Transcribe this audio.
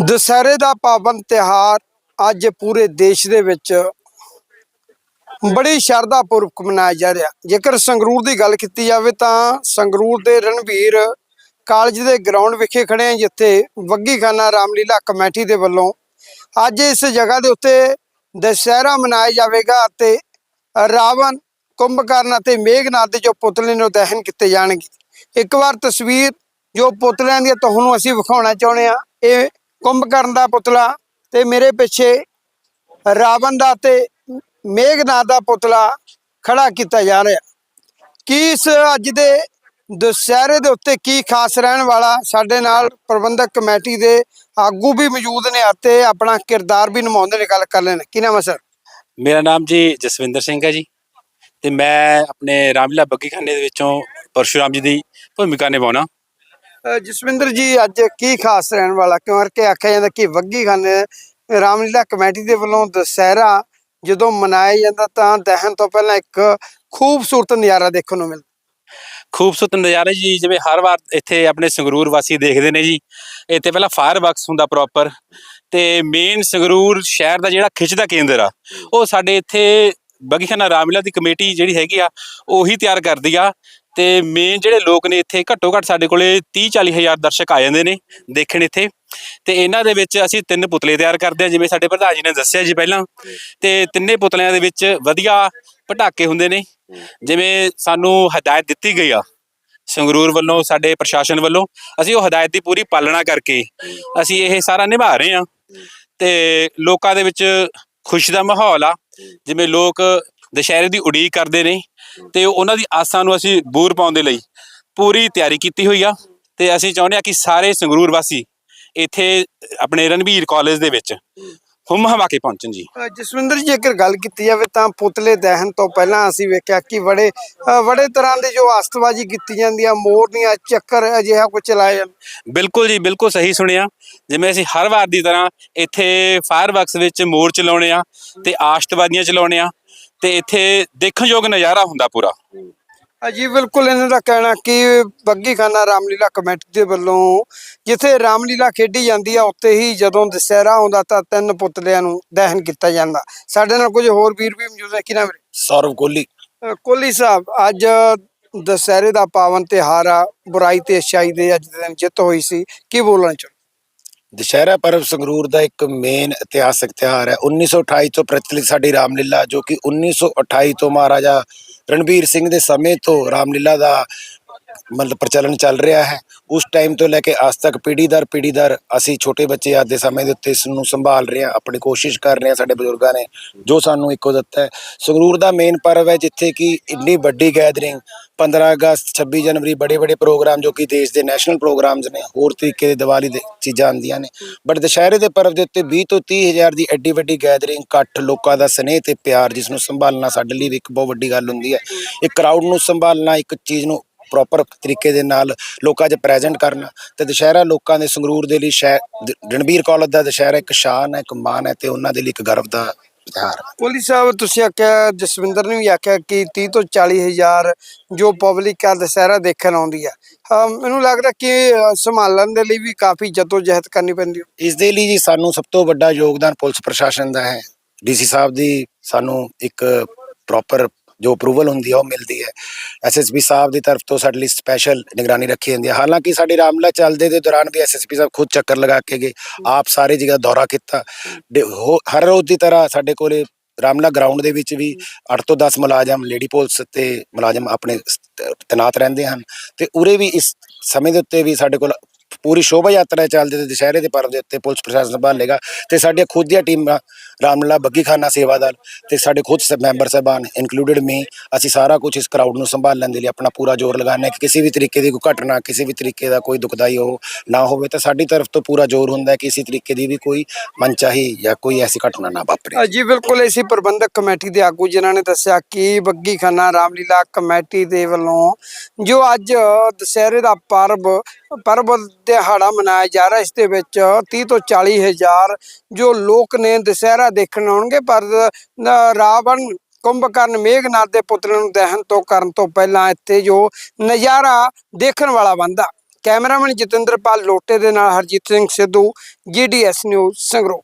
ਦੁਸਹਿਰੇ ਦਾ ਪਾਵਨ ਤਿਹਾਰ ਅੱਜ ਪੂਰੇ ਦੇਸ਼ ਦੇ ਵਿੱਚ ਬੜੀ ਸ਼ਰਧਾ ਪੂਰਵਕ ਮਨਾਇਆ ਜਾ ਰਿਹਾ। ਜੇਕਰ ਸੰਗਰੂਰ ਦੀ ਗੱਲ ਕੀਤੀ ਜਾਵੇ ਤਾਂ ਸੰਗਰੂਰ ਦੇ ਰਣਵੀਰ ਕਾਲਜ ਦੇ ਗਰਾਊਂਡ ਵਿਖੇ ਖੜੇ ਹਾਂ ਜਿੱਥੇ ਵੱਗੀ ਖਾਨਾ ਰਾਮਲੀਲਾ ਕਮੇਟੀ ਦੇ ਵੱਲੋਂ ਅੱਜ ਇਸ ਜਗ੍ਹਾ ਦੇ ਉੱਤੇ ਦੁਸਹਿਰਾ ਮਨਾਇਆ ਜਾਵੇਗਾ ਅਤੇ ਰਾਵਣ, ਕੁੰਭਕਰਨ ਅਤੇ ਮੇਘਨਾਥ ਦੇ ਜੋ ਪੁਤਲੇ ਨੇ ਉਹ ਦਹਨ ਕੀਤੇ ਜਾਣਗੇ। ਇੱਕ ਵਾਰ ਤਸਵੀਰ ਜੋ ਪੁਤਲਿਆਂ ਦੀ ਤੁਹਾਨੂੰ ਅਸੀਂ ਵਿਖਾਉਣਾ ਚਾਹੁੰਦੇ ਆ ਇਹ ਕੁੰਭਕਰਨ ਦਾ ਪੁਤਲਾ ਤੇ ਮੇਰੇ ਪਿੱਛੇ ਰਾਵਣ ਦਾ ਤੇ ਮੇਘਨਾਥ ਦਾ ਪੁਤਲਾ ਖੜਾ ਕੀਤਾ ਜਾ ਰਿਹਾ। ਕੀ ਇਸ ਅੱਜ ਦੇ ਦੁਸਹਿਰੇ ਦੇ ਉੱਤੇ ਕੀ ਖਾਸ ਰਹਿਣ ਵਾਲਾ ਸਾਡੇ ਨਾਲ ਪ੍ਰਬੰਧਕ ਕਮੇਟੀ ਦੇ ਆਗੂ ਵੀ ਮੌਜੂਦ ਨੇ ਅਤੇ ਆਪਣਾ ਕਿਰਦਾਰ ਵੀ ਨਿਭਾਉਂਦੇ ਨੇ ਗੱਲ ਕਰ ਲੈਣ ਕੀ ਨਾਮ ਹੈ ਸਰ? ਮੇਰਾ ਨਾਮ ਜੀ ਜਸਵਿੰਦਰ ਸਿੰਘ ਹੈ ਜੀ ਤੇ ਮੈਂ ਆਪਣੇ ਰਾਮਲੀਲਾ ਬੱਗੀ ਖਾਨੇ ਦੇ ਵਿੱਚੋਂ ਪਰਸ਼ੁਰਾਮ ਜੀ ਦੀ ਭੂਮਿਕਾ ਨਿਭਾਉਣਾ। ਜਸਵਿੰਦਰ ਜੀ, ਅੱਜ ਕੀ ਖਾਸ ਰਹਿਣ ਵਾਲਾ? ਕਿਉਂਕਿ ਆਖਿਆ ਜਾਂਦਾ ਕਿ ਵੱਗੀ ਖਾਨੇ ਰਾਮਲੀਲਾ ਕਮੇਟੀ ਦੇ ਵੱਲੋਂ ਦੁਸਹਿਰਾ ਜਦੋਂ ਮਨਾਇਆ ਜਾਂਦਾ ਤਾਂ ਦਹਨ ਤੋਂ ਪਹਿਲਾਂ ਇੱਕ ਖੂਬਸੂਰਤ ਨਜ਼ਾਰਾ ਦੇਖਣ ਨੂੰ ਮਿਲਦਾ। ਖੂਬਸੂਰਤ ਨਜ਼ਾਰੇ ਜੀ, ਜਿਵੇਂ ਹਰ ਵਾਰ ਇੱਥੇ ਆਪਣੇ ਸੰਗਰੂਰ ਵਾਸੀ ਦੇਖਦੇ ਨੇ ਜੀ। ਇੱਥੇ ਪਹਿਲਾਂ ਫਾਇਰ ਵਰਕਸ ਹੁੰਦਾ ਪ੍ਰੋਪਰ ਤੇ ਮੇਨ ਸੰਗਰੂਰ ਸ਼ਹਿਰ ਦਾ ਜਿਹੜਾ ਖਿੱਚ ਦਾ ਕੇਂਦਰ ਆ, ਉਹ ਸਾਡੇ ਇੱਥੇ ਬੱਗੀਖਾਨਾ ਰਾਮਲੀਲਾ ਦੀ ਕਮੇਟੀ ਜਿਹੜੀ ਹੈਗੀ ਆ, ਉਹੀ ਤਿਆਰ ਕਰਦੀ ਆ ਤੇ ਮੇਨ ਜਿਹੜੇ ਲੋਕ ਨੇ ਇੱਥੇ ਘੱਟੋ ਘੱਟ ਸਾਡੇ ਕੋਲੇ 30 40 ਹਜ਼ਾਰ ਦਰਸ਼ਕ ਆ ਜਾਂਦੇ ਨੇ ਦੇਖਣ ਇੱਥੇ। ਤੇ ਇਹਨਾਂ ਦੇ ਵਿੱਚ ਅਸੀਂ ਤਿੰਨ ਪੁਤਲੇ ਤਿਆਰ ਕਰਦੇ ਹਾਂ, ਜਿਵੇਂ ਸਾਡੇ ਪ੍ਰਧਾਨ ਜੀ ਨੇ ਦੱਸਿਆ ਜੀ ਪਹਿਲਾਂ। ਤੇ ਤਿੰਨੇ ਪੁਤਲਿਆਂ ਦੇ ਵਿੱਚ ਵਧੀਆ ਪਟਾਕੇ ਹੁੰਦੇ ਨੇ। ਜਿਵੇਂ ਸਾਨੂੰ ਹਦਾਇਤ ਦਿੱਤੀ ਗਈ ਆ ਸੰਗਰੂਰ ਵੱਲੋਂ, ਸਾਡੇ ਪ੍ਰਸ਼ਾਸਨ ਵੱਲੋਂ, ਅਸੀਂ ਉਹ ਹਦਾਇਤ ਦੀ ਪੂਰੀ ਪਾਲਣਾ ਕਰਕੇ ਅਸੀਂ ਇਹ ਸਾਰਾ ਨਿਭਾ ਰਹੇ ਹਾਂ। ਤੇ ਲੋਕਾਂ ਦੇ ਵਿੱਚ ਖੁਸ਼ੀ ਦਾ ਮਾਹੌਲ ਆ। ਜਿਵੇਂ ਲੋਕ ਦੁਸ਼ਹਿਰੇ ਦੀ ਉਡੀਕ ਕਰਦੇ ਨੇ ਤੇ ਉਹਨਾਂ ਦੀ ਆਸਾਂ ਨੂੰ ਅਸੀਂ ਬੂਰ ਪਾਉਣ ਦੇ ਲਈ ਪੂਰੀ ਤਿਆਰੀ ਕੀਤੀ ਹੋਈ ਆ ਤੇ ਅਸੀਂ ਚਾਹੁੰਦੇ ਆ ਕਿ ਸਾਰੇ ਸੰਗਰੂਰ ਵਾਸੀ ਇੱਥੇ ਆਪਣੇ ਰਣਵੀਰ ਕਾਲਜ ਦੇ ਵਿੱਚ ਹੁਮ ਹਮਾ ਕੇ ਪਹੁੰਚਣ ਜੀ। ਜਸਵਿੰਦਰ ਜੀ ਜੇਕਰ ਗੱਲ ਕੀਤੀ ਜਾਵੇ ਤਾਂ ਪੁਤਲੇ ਦਹਨ ਤੋਂ ਪਹਿਲਾਂ ਅਸੀਂ ਵੇਖਿਆ ਕਿ ਬੜੇ ਬੜੇ ਤਰ੍ਹਾਂ ਦੇ ਜੋ ਆਸਤਬਾਜੀ ਕੀਤੀ ਜਾਂਦੀ ਆ ਮੋਰਨੀਆਂ ਚੱਕਰ ਅਜਿਹਾ ਕੁਝ ਚਲਾਇਆ ਜਾਂਦਾ। ਬਿਲਕੁਲ ਜੀ ਬਿਲਕੁਲ ਸਹੀ ਸੁਣਿਆ। ਜਿਵੇਂ ਅਸੀਂ ਹਰ ਵਾਰ ਦੀ ਤਰ੍ਹਾਂ ਇੱਥੇ ਫਾਇਰ ਵਰਕਸ ਵਿੱਚ ਮੋਰ ਚਲਾਉਣੇ ਆ ਤੇ ਆਸ਼ਤਬਾਜ਼ੀਆਂ ਚਲਾਉਣੇ ਆ। ਤੇ ਇੱਥੇ ਦੇਖਣਯੋਗ ਨਜ਼ਾਰਾ ਹੁੰਦਾ ਪੂਰਾ। ਅਜੀ ਬਿਲਕੁਲ ਇਹਨਾਂ ਦਾ ਕਹਿਣਾ ਕਿ ਬੱਗੀ ਖਾਨਾ ਰਾਮਲੀਲਾ ਕਮੇਟੀ ਦੇ ਵੱਲੋਂ ਜਿੱਥੇ ਰਾਮਲੀਲਾ ਖੇਡੀ ਜਾਂਦੀ ਆ ਉੱਤੇ ਹੀ ਜਦੋਂ ਦੁਸਹਿਰਾ ਆਉਂਦਾ ਤਾਂ ਤਿੰਨ ਪੁਤਲਿਆਂ ਨੂੰ ਦਹਨ ਕੀਤਾ ਜਾਂਦਾ। ਸਾਡੇ ਨਾਲ ਕੁਝ ਹੋਰ ਵੀਰ ਵੀ ਮੌਜੂਦ ਹੈ ਕਿਨਾਂ ਵੀਰੇ? ਸੌਰਵ ਕੋਹਲੀ। ਅ, ਕੋਹਲੀ ਸਾਹਿਬ ਅੱਜ ਦੁਸਹਿਰੇ ਦਾ ਪਾਵਨ ਤਿਹਾਰ ਆ ਬੁਰਾਈ ਤੇ ਅੱਛਾਈ ਦੇ ਅੱਜ ਦੇ ਦਿਨ ਜਿੱਤ ਹੋਈ ਸੀ ਕੀ ਬੋਲਣਾ ਚਾਹੁੰਦੇ ਦੁਸ਼ਹਿਰਾ ਪਰਬ ਸੰਗਰੂਰ ਦਾ ਇੱਕ ਮੇਨ ਇਤਿਹਾਸਕ ਤਿਉਹਾਰ ਹੈ। 1928 ਤੋਂ ਪ੍ਰਚਲਿਤ ਸਾਡੀ ਰਾਮਲੀਲਾ, ਜੋ ਕਿ 1928 ਤੋਂ ਮਹਾਰਾਜਾ ਰਣਬੀਰ ਸਿੰਘ ਦੇ ਸਮੇਂ ਤੋਂ ਰਾਮਲੀਲਾ ਦਾ ਮਤਲਬ ਪ੍ਰਚਲਨ ਚੱਲ ਰਿਹਾ ਹੈ। ਉਸ ਟਾਈਮ ਤੋਂ ਲੈ ਕੇ ਅੱਜ ਤੱਕ ਪੀੜ੍ਹੀ ਦਰ ਪੀੜ੍ਹੀ ਦਰ ਅਸੀਂ ਛੋਟੇ ਬੱਚੇ ਅੱਜ ਦੇ ਸਮੇਂ ਦੇ ਉੱਤੇ ਇਸ ਨੂੰ ਸੰਭਾਲ ਰਹੇ ਹਾਂ, ਆਪਣੀ ਕੋਸ਼ਿਸ਼ ਕਰ ਰਹੇ ਹਾਂ ਸਾਡੇ ਬਜ਼ੁਰਗਾਂ ਨੇ, ਜੋ ਸਾਨੂੰ ਇੱਕੋ ਦਿੱਤਾ ਹੈ। ਸੰਗਰੂਰ ਦਾ ਮੇਨ ਪਰਵ ਹੈ ਜਿੱਥੇ ਕਿ ਇੰਨੀ ਵੱਡੀ ਗੈਦਰਿੰਗ 15 ਅਗਸਤ 26 ਜਨਵਰੀ ਬੜੇ ਬੜੇ ਪ੍ਰੋਗਰਾਮ ਜੋ ਕਿ ਦੇਸ਼ ਦੇ ਨੈਸ਼ਨਲ ਪ੍ਰੋਗਰਾਮਸ ਨੇ, ਹੋਰ ਤਰੀਕੇ ਦੇ ਦੀਵਾਲੀ ਦੇ ਚੀਜ਼ਾਂ ਆਉਂਦੀਆਂ ਨੇ। ਬਟ ਦੁਸ਼ਹਿਰੇ ਦੇ ਪਰਵ ਦੇ ਉੱਤੇ 20 ਤੋਂ 30 ਹਜ਼ਾਰ ਦੀ ਐਡੀ ਵੱਡੀ ਗੈਦਰਿੰਗ ਇਕੱਠ ਲੋਕਾਂ ਦਾ ਸਨੇਹ ਤੇ ਪਿਆਰ ਜਿਸ ਨੂੰ ਸੰਭਾਲਣਾ ਸਾਡੇ ਲਈ ਵੀ ਇੱਕ ਬਹੁਤ ਵੱਡੀ ਗੱਲ ਹੁੰਦੀ ਹੈ। ਇੱਕ ਕਰਾਊਡ ਨੂੰ ਸੰਭਾਲਣਾ, ਇੱਕ ਚੀਜ਼ ਨੂੰ ਪ੍ਰੋਪਰ ਤਰੀਕੇ ਦੇ ਨਾਲ ਲੋਕਾਂ 'ਚ ਪ੍ਰੈਜ਼ੈਂਟ ਕਰਨਾ ਤੇ ਦੁਸ਼ਹਿਰਾ ਲੋਕਾਂ ਦੇ ਸੰਗਰੂਰ ਦੇ ਲਈ ਸ਼ਹਿ ਰਣਬੀਰ ਕਾਲਜ ਦਾ ਦੁਸ਼ਹਿਰਾ ਇੱਕ ਸ਼ਾਨ ਹੈ ਇੱਕ ਮਾਣ ਹੈ ਤੇ ਉਹਨਾਂ ਦੇ ਲਈ ਇੱਕ ਗਰਵ ਦਾ ਤਿਉਹਾਰ ਹੈ। ਕੋਹਲੀ ਸਾਹਿਬ ਤੁਸੀਂ ਆਖਿਆ ਜਸਵਿੰਦਰ ਨੇ ਵੀ ਆਖਿਆ ਕਿ 30 ਤੋਂ 40 ਹਜ਼ਾਰ ਜੋ ਪਬਲਿਕ ਆ ਦੁਸਹਿਰਾ ਦੇਖਣ ਆਉਂਦੀ ਆ। ਮੈਨੂੰ ਲੱਗਦਾ ਕਿ ਸੰਭਾਲਣ ਦੇ ਲਈ ਵੀ ਕਾਫੀ ਜਦੋਜਹਿਦ ਕਰਨੀ ਪੈਂਦੀ ਹੈ ਇਸ ਦੇ ਲਈ ਜੀ ਸਾਨੂੰ ਸਭ ਤੋਂ ਵੱਡਾ ਯੋਗਦਾਨ ਪੁਲਿਸ ਪ੍ਰਸ਼ਾਸਨ ਦਾ ਹੈ। ਡੀਸੀ ਸਾਹਿਬ ਦੀ ਸਾਨੂੰ ਇੱਕ ਪ੍ਰੋਪਰ ਜੋ ਅਪਰੂਵਲ ਹੁੰਦੀ ਹੈ ਉਹ ਮਿਲਦੀ ਹੈ। ਐਸਐਸਪੀ ਸਾਹਿਬ ਦੀ ਤਰਫ ਤੋਂ ਸਾਡੇ ਲਈ ਸਪੈਸ਼ਲ ਨਿਗਰਾਨੀ ਰੱਖੀ ਜਾਂਦੀ ਹੈ ਹਾਲਾਂਕਿ ਸਾਡੇ ਰਾਮਲਾ ਚੱਲਦੇ ਦੇ ਦੌਰਾਨ ਵੀ ਐਸਐਸਪੀ ਸਾਹਿਬ ਖੁਦ ਚੱਕਰ ਲਗਾ ਕੇ ਗਏ। ਆਪ ਸਾਰੇ ਜਗ੍ਹਾ ਦੌਰਾ ਕੀਤਾ। ਡੇ- ਹੋ- ਹਰ ਰੋਜ਼ ਦੀ ਤਰ੍ਹਾਂ ਸਾਡੇ ਕੋਲੇ ਰਾਮਲਾ ਗਰਾਊਂਡ ਦੇ ਵਿੱਚ ਵੀ 8 ਤੋਂ 10 ਮੁਲਾਜ਼ਮ ਲੇਡੀ ਪੁਲਿਸ ਤੇ ਮੁਲਾਜ਼ਮ ਆਪਣੇ ਸ- ਤੈਨਾਤ ਰਹਿੰਦੇ ਹਨ। ਤੇ ਉਰੇ ਵੀ ਇਸ ਸਮੇਂ ਦੇ ਉੱਤੇ ਵੀ ਸਾਡੇ ਕੋਲ ਪੂਰੀ ਸ਼ੋਭਾ ਯਾਤਰਾ ਚੱਲਦੀ ਤੇ ਦੁਸ਼ਹਿਰੇ ਦੇ ਪਰਵ ਦੇ ਉੱਤੇ ਪੁਲਿਸ ਪ੍ਰਸ਼ਾਸਨ ਸੰਭਾਲੇਗਾ ਤੇ ਸਾਡੀਆਂ ਖੁਦ ਦੀਆਂ ਟੀਮਾਂ ਰਾਮਲਾ ਬੱਗੀ ਖਾਨਾ ਤੇ ਸਾਡੇ ਖੁਦ ਸ, ਮੈਂਬਰ ਸਾਹਿਬਾਨ ਇਨਕਲੂਡਡ ਮੀ ਅਸੀਂ ਸਾਰਾ ਕੁਝ ਇਸ ਕਰਾਊਡ ਨੂੰ ਸੰਭਾਲਣ ਦੇ ਲਈ ਆਪਣਾ ਪੂਰਾ ਜ਼ੋਰ ਲਗਾਉਂਦੇ ਕਿ ਕਿਸੇ ਵੀ ਤਰੀਕੇ ਦੀ ਕੋਈ ਘਟਨਾ, ਕਿਸੇ ਵੀ ਤਰੀਕੇ ਦਾ ਕੋਈ ਦੁਖਦਾਈ ਹੋ ਨਾ ਹੋਵੇ ਤਾਂ ਸਾਡੀ ਤਰਫ ਤੋਂ ਪੂਰਾ ਜ਼ੋਰ ਹੁੰਦਾ ਹੈ ਕਿ ਕਿਸੇ ਤਰੀਕੇ ਦੀ ਵੀ ਕੋਈ ਮਨਚਾਹੀ ਜਾਂ ਕੋਈ ਐਸੀ ਘਟਨਾ ਨਾ ਵਾਪਰੇ। ਜੀ ਬਿਲਕੁਲ ਇਸੇ ਪ੍ਰਬੰਧਕ ਕਮੇਟੀ ਦੇ ਆਗੂ ਜਿਨ੍ਹਾਂ ਨੇ ਦੱਸਿਆ ਕਿ ਬੱਗੀ ਖਾਨਾ ਰਾਮਲੀਲਾ ਕਮੇਟੀ ਦੇ ਵੱਲੋਂ ਜੋ ਅੱਜ ਦੁਸਹਿਰੇ ਦਾ ਪਰਬ ਪਰਬ ਦਿਹਾੜਾ ਮਨਾਇਆ ਜਾ ਰਿਹਾ। ਇਸ ਦੇ ਵਿੱਚ 30 ਤੋਂ 40 ਹਜ਼ਾਰ ਜੋ ਲੋਕ ਨੇ ਦੁਸਹਿਰਾ ਦੇਖਣ ਆਉਣਗੇ, ਪਰ ਰਾਵਣ ਕੁੰਭਕਰਨ ਮੇਘਨਾਥ ਦੇ ਪੁੱਤਰ ਨੂੰ ਦਹਨ ਤੋਂ ਕਰਨ ਤੋਂ ਪਹਿਲਾਂ ਇੱਥੇ ਜੋ ਨਜ਼ਾਰਾ ਦੇਖਣ ਵਾਲਾ ਬੰਦਾ ਕੈਮਰਾਮੈਨ ਜਤਿੰਦਰਪਾਲ ਲੋਟੇ ਦੇ ਨਾਲ ਹਰਜੀਤ ਸਿੰਘ ਸਿੱਧੂ ਜੀਡੀਐਸ ਨਿਊਜ਼ ਸੰਗਰੂਰ।